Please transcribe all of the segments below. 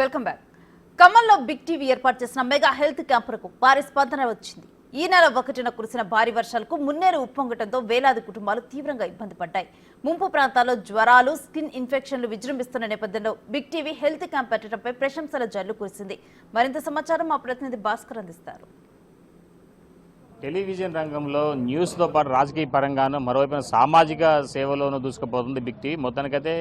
Welcome back. ఖమ్మంలో big TV ఏర్పాటు చేసిన మెగా హెల్త్ క్యాంపులకు భారీ స్పందన వచ్చింది. ఈ నెల ఒకటిన కురిసిన భారీ వర్షాలకు మున్నేరు ఉప్పొంగటంతో వేలాది కుటుంబాలు తీవ్రంగా ఇబ్బంది పడ్డాయి. ముంపు ప్రాంతాల్లో జ్వరాలు స్కిన్ ఇన్ఫెక్షన్లు విజృంభిస్తున్న నేపథ్యంలో బిగ్ టీవీ హెల్త్ క్యాంప్ పెట్టడంపై ప్రశంసల జల్లు కురిసింది. మరింత సమాచారం మా ప్రతినిధి భాస్కర్ అందిస్తారు. టెలివిజన్ రంగంలో న్యూస్తో పాటు రాజకీయ పరంగాను మరోవైపున సామాజిక సేవలోనూ దూసుకుపోతుంది బిగ్ టీవీ. మొత్తానికైతే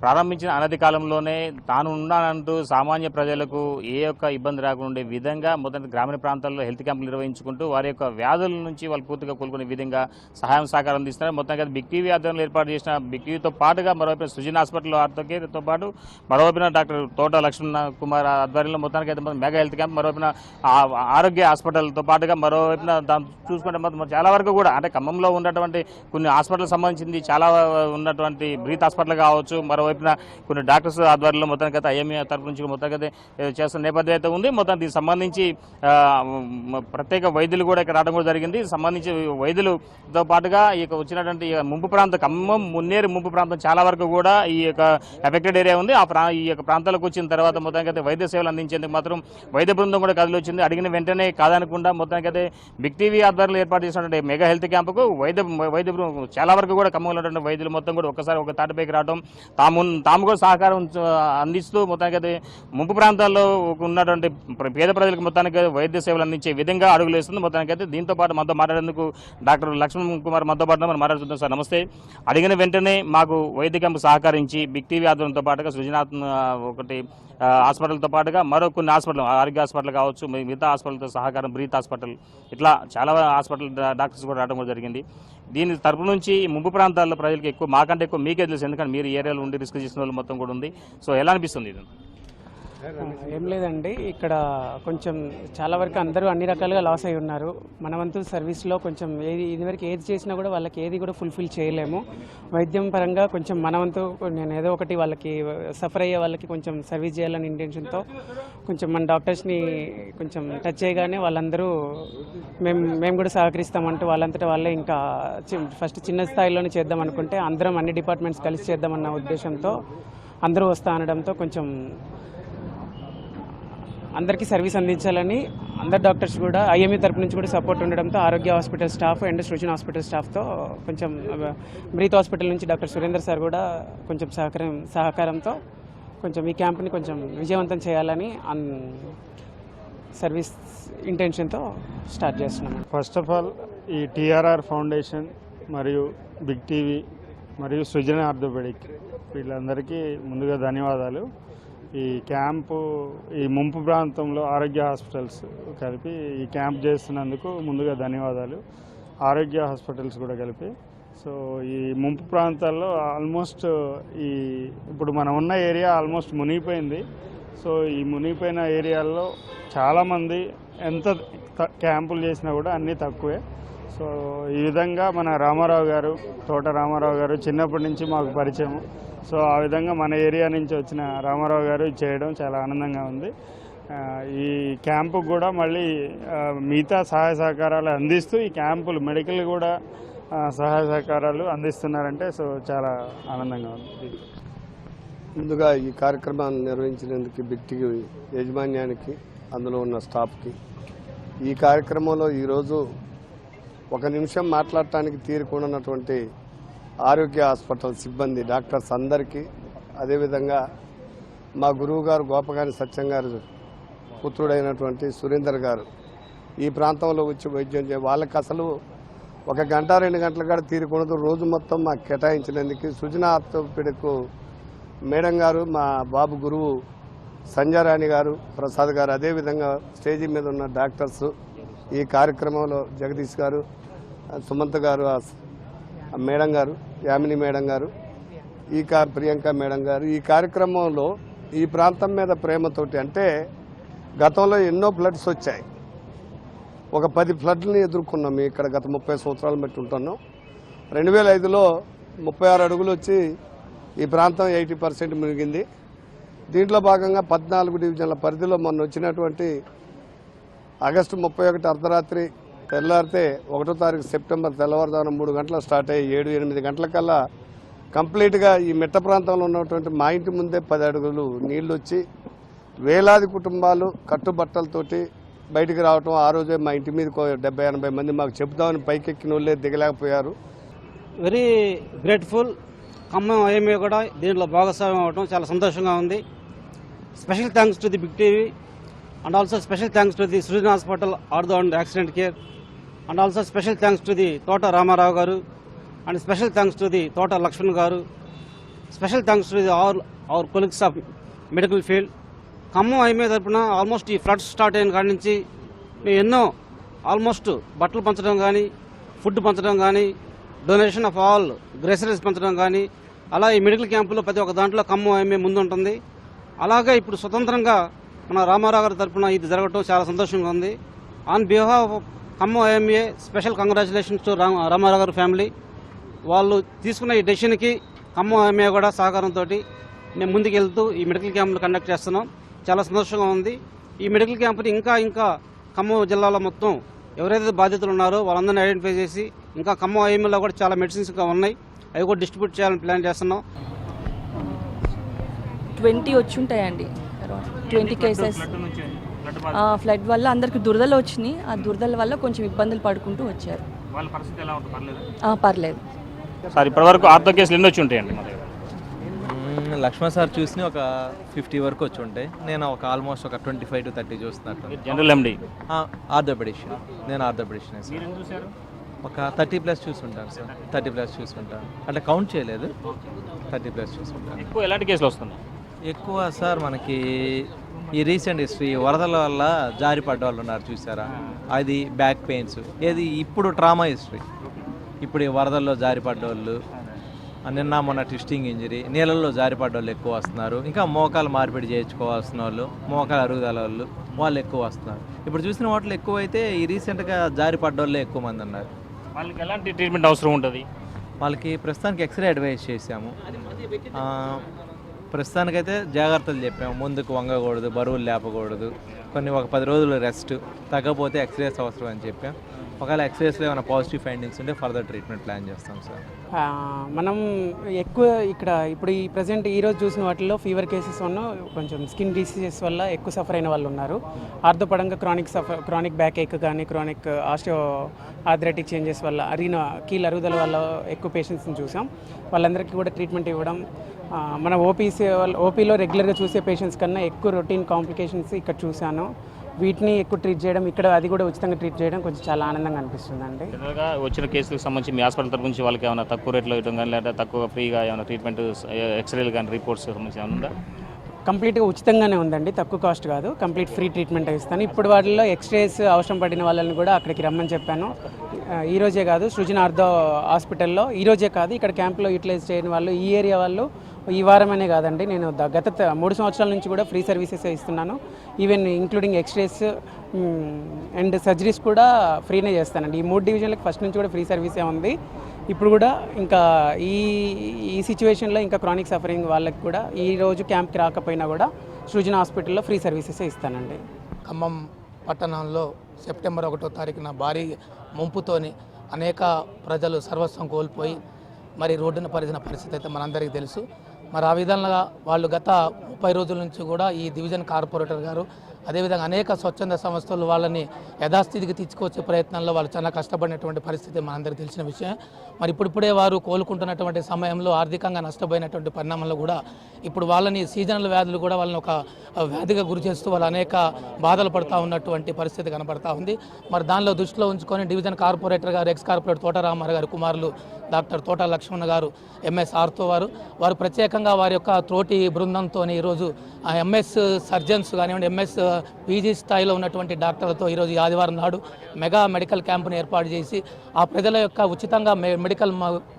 ప్రారంభించిన అనతి కాలంలోనే తాను ఉన్నానంటూ సామాన్య ప్రజలకు ఏ యొక్క ఇబ్బంది రాకుండా ఉండే విధంగా మొత్తానికి గ్రామీణ ప్రాంతాల్లో హెల్త్ క్యాంపులు నిర్వహించుకుంటూ వారి యొక్క వ్యాధుల నుంచి వాళ్ళు పూర్తిగా కోలుకునే విధంగా సహాయం సహకారం అందిస్తున్నారు. మొత్తానికి బిగ్ టీవీ ఆధ్వర్యంలో ఏర్పాటు చేసిన బిగ్ టీవీతో పాటుగా మరోవైపున సుజన్ హాస్పిటల్ ఆర్థోకేర్తో పాటు మరోవైపున డాక్టర్ తోట లక్ష్మణ కుమార్ ఆధ్వర్యంలో మొత్తానికి అయితే మెగా హెల్త్ క్యాంప్ మరోవైపున ఆరోగ్య హాస్పిటల్తో పాటుగా మరోవైపున దాని చూసుకుంటే మొత్తం చాలా వరకు కూడా అంటే ఖమ్మంలో ఉన్నటువంటి కొన్ని హాస్పిటల్ సంబంధించింది చాలా ఉన్నటువంటి బ్రీత్ హాస్పిటల్ కావచ్చు మరోవైపున కొన్ని డాక్టర్స్ ఆధ్వర్యంలో మొత్తానికి అయితే ఐఎంఏ తరపు నుంచి మొత్తానికి అయితే చేస్తున్న నేపథ్యం అయితే ఉంది. మొత్తం దీనికి సంబంధించి ప్రత్యేక వైద్యులు కూడా ఇక్కడ రావడం కూడా జరిగింది. సంబంధించి వైద్యులతో పాటుగా ఈ వచ్చినటువంటి ముంపు ప్రాంతం ఖమ్మం మున్నేరు ముంపు ప్రాంతం చాలా వరకు కూడా ఈ యొక్క ఎఫెక్టెడ్ ఏరియా ఉంది. ఆ ప్రా ఈ యొక్క ప్రాంతాలకు వచ్చిన తర్వాత మొత్తానికి అయితే వైద్య సేవలు అందించేందుకు మాత్రం వైద్య బృందం కూడా కదిలి వచ్చింది అడిగిన వెంటనే కాదనకుండా మొత్తానికి అయితే బిగ్ ఎన్టీవీ ఆధ్వర్యంలో ఏర్పాటు చేసినటువంటి మెగా హెల్త్ క్యాంపుకు వైద్య వైద్య బృందం చాలా వరకు కూడా ఖమ్మంలో ఉన్నటువంటి వైద్యులు మొత్తం కూడా ఒకసారి ఒక తాటిపైకి రావడం తాము తాము కూడా సహకారం అందిస్తూ మొత్తానికి అయితే ముంపు ప్రాంతాల్లో ఉన్నటువంటి ప్ర- పేద ప్రజలకు మొత్తానికి వైద్య సేవలు అందించే విధంగా అడుగులు వేస్తుంది. మొత్తానికి అయితే దీంతో పాటు మనతో మాట్లాడేందుకు డాక్టర్ లక్ష్మణ్ కుమార్ మనతో పాటు మనం మాట్లాడుతున్నాం సార్ నమస్తే. అడిగిన వెంటనే మాకు వైద్య క్యాంపు సహకరించి బిగ్ టీవీ ఆధ్వర్యంతో పాటుగా సృజనాత్మ ఒకటి హాస్పిటల్తో పాటుగా మరో కొన్ని హాస్పిటల్ ఆరోగ్య హాస్పిటల్ కావచ్చు మీ- మిగతా హాస్పిటల్తో సహకారం బ్రీత్ హాస్పిటల్ ఇట్లా చాలా హాస్పిటల్ డాక్టర్స్ కూడా రావడం కూడా జరిగింది. దీని తరపు నుంచి ముంపు ప్రాంతాల్లో ప్రజలకు ఎక్కువ మాకంటే ఎక్కువ మీకే తెలుసు. ఎందుకంటే మీరు ఏరియాలో ఉండి రిస్క్ చేసిన వాళ్ళు మొత్తం కూడా ఉంది. సో ఎలా అనిపిస్తుంది ఇది? ఏం లేదండి. ఇక్కడ కొంచెం చాలా వరకు అందరూ అన్ని రకాలుగా లాస్ అయి ఉన్నారు. మన వంతు సర్వీస్లో కొంచెం ఏది ఇదివరకు ఏది చేసినా కూడా వాళ్ళకి ఏది కూడా ఫుల్ఫిల్ చేయలేము. వైద్యం పరంగా కొంచెం మన వంతు నేను ఏదో ఒకటి వాళ్ళకి సఫర్ అయ్యే వాళ్ళకి కొంచెం సర్వీస్ చేయాలని ఇంటెన్షన్తో కొంచెం మన డాక్టర్స్ని కొంచెం టచ్ చేయగానే వాళ్ళందరూ మేము మేము కూడా సహకరిస్తామంటూ వాళ్ళంతటా వాళ్ళే ఇంకా ఫస్ట్ చిన్న స్థాయిలోనే చేద్దాం అనుకుంటే అందరం అన్ని డిపార్ట్మెంట్స్ కలిసి చేద్దామన్న ఉద్దేశంతో అందరూ వస్తా అనడంతో కొంచెం అందరికీ సర్వీస్ అందించాలని అందరు డాక్టర్స్ కూడా ఐఎంఈ తరపు నుంచి కూడా సపోర్ట్ ఉండడంతో Arogya hospital staff and Srujan hospital స్టాఫ్తో కొంచెం బ్రీత్ హాస్పిటల్ నుంచి డాక్టర్ సురేందర్ సార్ కూడా కొంచెం సహకారం సహకారంతో కొంచెం ఈ క్యాంప్ని కొంచెం విజయవంతం చేయాలని అన్ సర్వీస్ ఇంటెన్షన్తో స్టార్ట్ చేస్తున్నాం. ఫస్ట్ ఆఫ్ ఆల్ ఈ టీఆర్ఆర్ ఫౌండేషన్ మరియు బిగ్ టీవీ మరియు సృజన ఆర్థోపెడిక్ వీళ్ళందరికీ ముందుగా ధన్యవాదాలు. ఈ క్యాంపు ఈ ముంపు ప్రాంతంలో ఆరోగ్య హాస్పిటల్స్ కలిపి ఈ క్యాంప్ చేస్తున్నందుకు ముందుగా ధన్యవాదాలు. ఆరోగ్య హాస్పిటల్స్ కూడా కలిపి. సో ఈ ముంపు ప్రాంతాల్లో ఆల్మోస్ట్ ఈ ఇప్పుడు మనం ఉన్న ఏరియా ఆల్మోస్ట్ మునిగిపోయింది. సో ఈ మునిగిపోయిన ఏరియాల్లో చాలామంది ఎంత క్యాంపులు చేసినా కూడా అన్నీ తక్కువే. సో ఈ విధంగా మన రామారావు గారు తోట రామారావు గారు చిన్నప్పటి నుంచి మాకు పరిచయం. సో ఆ విధంగా మన ఏరియా నుంచి వచ్చిన రామారావు గారు చేయడం చాలా ఆనందంగా ఉంది. ఈ క్యాంపుకు కూడా మళ్ళీ మిగతా సహాయ సహకారాలు అందిస్తూ ఈ క్యాంపులు మెడికల్ కూడా సహాయ సహకారాలు అందిస్తున్నారంటే సో చాలా ఆనందంగా ఉంది. ముందుగా ఈ కార్యక్రమాన్ని నిర్వహించినందుకు బిట్టికి యాజమాన్యానికి అందులో ఉన్న స్టాఫ్కి. ఈ కార్యక్రమంలో ఈరోజు ఒక నిమిషం మాట్లాడటానికి తీరుకున్నటువంటి ఆరోగ్య హాస్పిటల్ సిబ్బంది డాక్టర్స్ అందరికీ అదేవిధంగా మా గురువు గారు గోపగాని సత్యం గారు పుత్రుడైనటువంటి సురేందర్ గారు. ఈ ప్రాంతంలో వచ్చి వైద్యం చే వాళ్ళకి అసలు ఒక గంట రెండు గంటల కాడ తీరుకున్నది రోజు మొత్తం మాకు కేటాయించినందుకు సృజన మేడం గారు మా బాబు గురువు సంజయరాణి గారు ప్రసాద్ గారు అదేవిధంగా స్టేజీ మీద ఉన్న డాక్టర్స్ ఈ కార్యక్రమంలో జగదీష్ గారు సుమంత్ గారు ఆ మేడం గారు యామిని మేడం గారు ఈ కా ప్రియాంక మేడం గారు ఈ కార్యక్రమంలో ఈ ప్రాంతం మీద ప్రేమతోటి అంటే గతంలో ఎన్నో ఫ్లడ్స్ వచ్చాయి. ఒక పది ఫ్లడ్లని ఎదుర్కొన్నాం ఇక్కడ గత ముప్పై సంవత్సరాలు బట్టి ఉంటున్నాం. రెండు వేల ఐదులో ముప్పై ఆరు అడుగులు వచ్చి ఈ ప్రాంతం ఎయిటీ పర్సెంట్ మునిగింది. దీంట్లో భాగంగా పద్నాలుగు డివిజన్ల పరిధిలో మొన్న వచ్చినటువంటి ఆగస్టు ముప్పై ఒకటి అర్ధరాత్రి తెల్లారితే ఒకటో తారీఖు సెప్టెంబర్ తెల్లవారుజామున మూడు గంటలకు స్టార్ట్ అయ్యి ఏడు ఎనిమిది గంటలకల్లా కంప్లీట్గా ఈ మిట్ట ప్రాంతంలో ఉన్నటువంటి మా ఇంటి ముందే పది అడుగులు నీళ్ళు వచ్చి వేలాది కుటుంబాలు కట్టుబట్టలతోటి బయటికి రావటం ఆ రోజే మా ఇంటి మీద డెబ్బై ఎనభై మంది మాకు చెబుతామని పైకెక్కిన వాళ్ళే దిగలేకపోయారు. Very grateful. ఖమ్మం ఏమీ కూడా దీంట్లో భాగస్వామ్యం అవ్వడం చాలా సంతోషంగా ఉంది. Special thanks to the Big TV. And also special thanks to the Srujan hospital ortho and accident care and also special thanks to the Thota Ramarao garu and special thanks to the Thota Laxman garu special thanks to the all our colleagues of medical field Khammam IMA తరఫున almost ఈ floods start అయిన కాడి నుంచి మేము ఎన్నో almost బట్టలు పంచడం కానీ ఫుడ్ పంచడం కానీ డొనేషన్ ఆఫ్ ఆల్ గ్రెసరీస్ పంచడం కానీ అలా ఈ మెడికల్ క్యాంపులో ప్రతి ఒక్క దాంట్లో ఖమ్మం ఐఎంఏ ముందు ఉంటుంది అలాగే ఇప్పుడు స్వతంత్రంగా మన రామారావు గారి తరపున ఇది జరగటం చాలా సంతోషంగా ఉంది. On behalf Khammam IMA special congratulations to Rama Ramarao గారి ఫ్యామిలీ. వాళ్ళు తీసుకున్న ఈ డెసిషన్కి ఖమ్మం ఎంఏ కూడా సహకారంతో మేము ముందుకెళ్తూ ఈ మెడికల్ క్యాంపులు కండక్ట్ చేస్తున్నాం. చాలా సంతోషంగా ఉంది. ఈ మెడికల్ క్యాంపుని ఇంకా ఇంకా ఖమ్మం జిల్లాలో మొత్తం ఎవరైతే బాధితులు ఉన్నారో వాళ్ళందరినీ ఐడెంటిఫై చేసి ఇంకా ఖమ్మం ఐఎంఏలో కూడా చాలా మెడిసిన్స్ ఇంకా ఉన్నాయి. అవి కూడా డిస్ట్రిబ్యూట్ చేయాలని ప్లాన్ చేస్తున్నాం. ట్వంటీ వచ్చి ఉంటాయండి. ట్వంటీ కేసెస్ ఫ్లడ్ వల్ల. అందరికి దురదలు వచ్చినాయి. ఆ దురదల వల్ల కొంచెం ఇబ్బందులు పడుకుంటూ వచ్చారు. వాళ్ళ పరిస్థితి ఎలా ఉంటుంది? పర్లేదు? సార్ ఇప్పటివరకు ఆర్థో కేసులు ఎన్ని వచ్చి ఉంటాయండి మన దగ్గర? మ్మ్, లక్ష్మణ్ సార్ చూసి ఒక ఫిఫ్టీ వరకు వచ్చి ఉంటాయి. నేను ఒక ఆల్మోస్ట్ ఒక ట్వంటీ ఫైవ్ టు థర్టీ చూస్తున్నట్టు. జనరల్ ఎండి ఆర్థోపెడిషన్ నేను ఆర్థోపెడిషన్ సార్. చూసారు ఒక థర్టీ ప్లస్ చూసుంటాను సార్. థర్టీ ప్లస్ చూసుంటాను. అంటే కౌంట్ చేయలేదు. థర్టీ ప్లస్ ఎక్కువ ఎలాంటి కేసులు వస్తున్నాయి? ఎక్కువ సార్ మనకి ఈ రీసెంట్ హిస్టరీ వరదల వల్ల జారి పడ్డ వాళ్ళు ఉన్నారు చూసారా? అది బ్యాక్ పెయిన్స్. ఏది ఇప్పుడు ట్రామా హిస్టరీ. ఇప్పుడు ఈ వరదల్లో జారి పడ్డోళ్ళు నిన్న మొన్న ట్విస్టింగ్ ఇంజరీ నీళ్ళల్లో జారి పడ్డోళ్ళు ఎక్కువ వస్తున్నారు. ఇంకా మోకాలు మార్పిడి చేయించుకోవాల్సిన వాళ్ళు మోకాలు అరుగుదల వాళ్ళు వాళ్ళు ఎక్కువ వస్తున్నారు. ఇప్పుడు చూసిన వాటిలో ఎక్కువ అయితే ఈ రీసెంట్గా జారి పడ్డోళ్ళే ఎక్కువ మంది ఉన్నారు. వాళ్ళకి ఎలాంటి ట్రీట్మెంట్ అవసరం ఉంటుంది? వాళ్ళకి ప్రస్తుతానికి ఎక్స్రే అడ్వైస్ చేసాము ఆ, ప్రస్తుతానికైతే జాగ్రత్తలు చెప్పాము. ముందుకు వంగకూడదు బరువులు లేపకూడదు. కొన్ని ఒక పది రోజులు రెస్ట్ తగ్గపోతే ఎక్స్రేస్ అవసరం అని చెప్పాం. ఒకవేళ ఎక్స్రేస్లో ఏమైనా పాజిటివ్ ఫైండింగ్స్ ఉంటే ఫర్దర్ ట్రీట్మెంట్ ప్లాన్ చేస్తాం సార్. మనం ఎక్కువ ఇక్కడ ఇప్పుడు ఈ ప్రజెంట్ ఈ రోజు చూసిన వాటిల్లో ఫీవర్ కేసెస్ ఉన్న కొంచెం స్కిన్ డిసీజెస్ వల్ల ఎక్కువ సఫర్ అయిన వాళ్ళు ఉన్నారు. ఆర్థపడంగా chronic suffer chronic back ache కానీ క్రానిక్ ఆస్టో ఆథ్రెటిక్ చేంజెస్ వల్ల అరీనా కీళ్ళ అరుగుదల వల్ల ఎక్కువ పేషెంట్స్ని చూసాం. వాళ్ళందరికీ కూడా ట్రీట్మెంట్ ఇవ్వడం మన ఓపీసీ ఓపీలో రెగ్యులర్గా చూసే పేషెంట్స్ కన్నా ఎక్కువ రొటీన్ కాంప్లికేషన్స్ ఇక్కడ చూశాను. వీటిని ఎక్కువ ట్రీట్ చేయడం ఇక్కడ అది కూడా ఉచితంగా ట్రీట్ చేయడం కొంచెం చాలా ఆనందంగా అనిపిస్తుందండి. జనరల్గా వచ్చిన కేసులకు సంబంధించి మీ హాస్పిటల్ తరపు నుంచి వాళ్ళకి ఏమైనా తక్కువ రేట్లో ఇవ్వడం కానీ లేదా తక్కువ ఫ్రీగా ఏమైనా ట్రీట్మెంట్ ఎక్స్రేలు కానీ రిపోర్ట్స్ సంబంధించి ఏమైనా ఉందా? కంప్లీట్గా ఉచితంగానే ఉందండి తక్కువ కాస్ట్ కాదు. కంప్లీట్ ఫ్రీ ట్రీట్మెంట్ ఇస్తాను. ఇప్పుడు వాటిల్లో ఎక్స్రేస్ అవసరం పడిన వాళ్ళని కూడా అక్కడికి రమ్మని చెప్పాను. ఆ, ఈ రోజే కాదు సృజన ఆర్థో హాస్పిటల్లో ఈ రోజే కాదు ఇక్కడ క్యాంప్లో యూటిలైజ్ చేయని వాళ్ళు ఈ ఏరియా వాళ్ళు ఈ వారమనే కాదండి నేను గత మూడు సంవత్సరాల నుంచి కూడా ఫ్రీ సర్వీసెస్ ఇస్తున్నాను. Even including x-rays and surgeries కూడా ఫ్రీనే చేస్తానండి. ఈ మూడు డివిజన్లకు ఫస్ట్ నుంచి కూడా ఫ్రీ సర్వీసే ఉంది. ఇప్పుడు కూడా ఇంకా ఈ ఈ సిచ్యువేషన్లో ఇంకా క్రానిక్ సఫరింగ్ వాళ్ళకి కూడా ఈ రోజు క్యాంప్కి రాకపోయినా కూడా సృజన హాస్పిటల్లో ఫ్రీ సర్వీసెస్ ఇస్తానండి. ఖమ్మం పట్టణంలో సెప్టెంబర్ ఒకటో తారీఖున భారీ ముంపుతోని అనేక ప్రజలు సర్వస్వం కోల్పోయి మరి రోడ్డున పరిచిన పరిస్థితి అయితే మనందరికీ తెలుసు. మరి ఆ విధంగా వాళ్ళు గత ముప్పై రోజుల నుంచి కూడా ఈ డివిజన్ కార్పొరేటర్ గారు అదేవిధంగా అనేక స్వచ్ఛంద సంస్థలు వాళ్ళని యథాస్థితికి తీసుకొచ్చే ప్రయత్నంలో వాళ్ళు చాలా కష్టపడినటువంటి పరిస్థితి మనందరికీ తెలిసిన విషయం. మరి ఇప్పుడిప్పుడే వారు కోలుకుంటున్నటువంటి సమయంలో ఆర్థికంగా నష్టపోయినటువంటి పరిణామంలో కూడా ఇప్పుడు వాళ్ళని సీజనల్ వ్యాధులు కూడా వాళ్ళని ఒక వ్యాధిగా గురి చేస్తూ వాళ్ళు అనేక బాధలు పడుతూ ఉన్నటువంటి పరిస్థితి కనబడతా ఉంది. మరి దానిలో దృష్టిలో ఉంచుకొని డివిజన్ కార్పొరేటర్ గారు ఎక్స్ కార్పొరేటర్ తోట గారు కుమారులు డాక్టర్ తోట లక్ష్మణ్ గారు ఎంఎస్ ఆర్తో వారు వారు ప్రత్యేకంగా వారి యొక్క త్రోటి బృందంతో ఈరోజు ఆ ఎంఎస్ సర్జన్స్ కానివ్వండి ఎంఎస్ పీజీ స్థాయిలో ఉన్నటువంటి డాక్టర్లతో ఈరోజు ఆదివారం నాడు మెగా మెడికల్ క్యాంపును ఏర్పాటు చేసి ఆ ప్రజల యొక్క ఉచితంగా మె- మెడికల్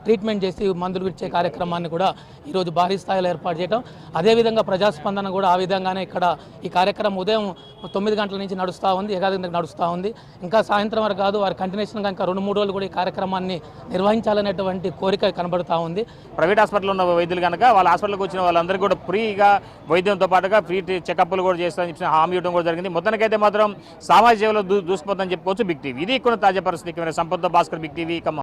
ట్రీట్మెంట్ చేసి మందులు ఇచ్చే కార్యక్రమాన్ని కూడా ఈరోజు భారీ స్థాయిలో ఏర్పాటు చేయడం అదేవిధంగా ప్రజాస్పందన కూడా ఆ విధంగానే ఇక్కడ ఈ కార్యక్రమం ఉదయం తొమ్మిది గంటల నుంచి నడుస్తూ ఉంది ఏకాదికి నడుస్తూ ఉంది. ఇంకా సాయంత్రం వరకు కాదు వారి కంటిన్యూషన్గా ఇంకా రెండు మూడు రోజులు కూడా ఈ కార్యక్రమాన్ని నిర్వహించాలనేటువంటి కోరిక కనబడుతూ ఉంది. ప్రైవేట్ హాస్పిటల్లో ఉన్న వైద్యులు కనుక వాళ్ళ హాస్పిటల్కి వచ్చిన వాళ్ళందరికీ కూడా ఫ్రీగా వైద్యంతో పాటుగా ఫ్రీ చెకప్లు కూడా చేస్తారని చెప్పిన హామీ చేయడం కూడా జరిగింది. మొత్తానికైతే మాత్రం సామాజిక సేవలో దూ దూసుకుపోతుందని చెప్పుకోవచ్చు బిగ్ టీవీ. ఇది కొన్ని తాజా పరిస్థితి. సంపద భాస్కర్ బిగ్ టీవీ.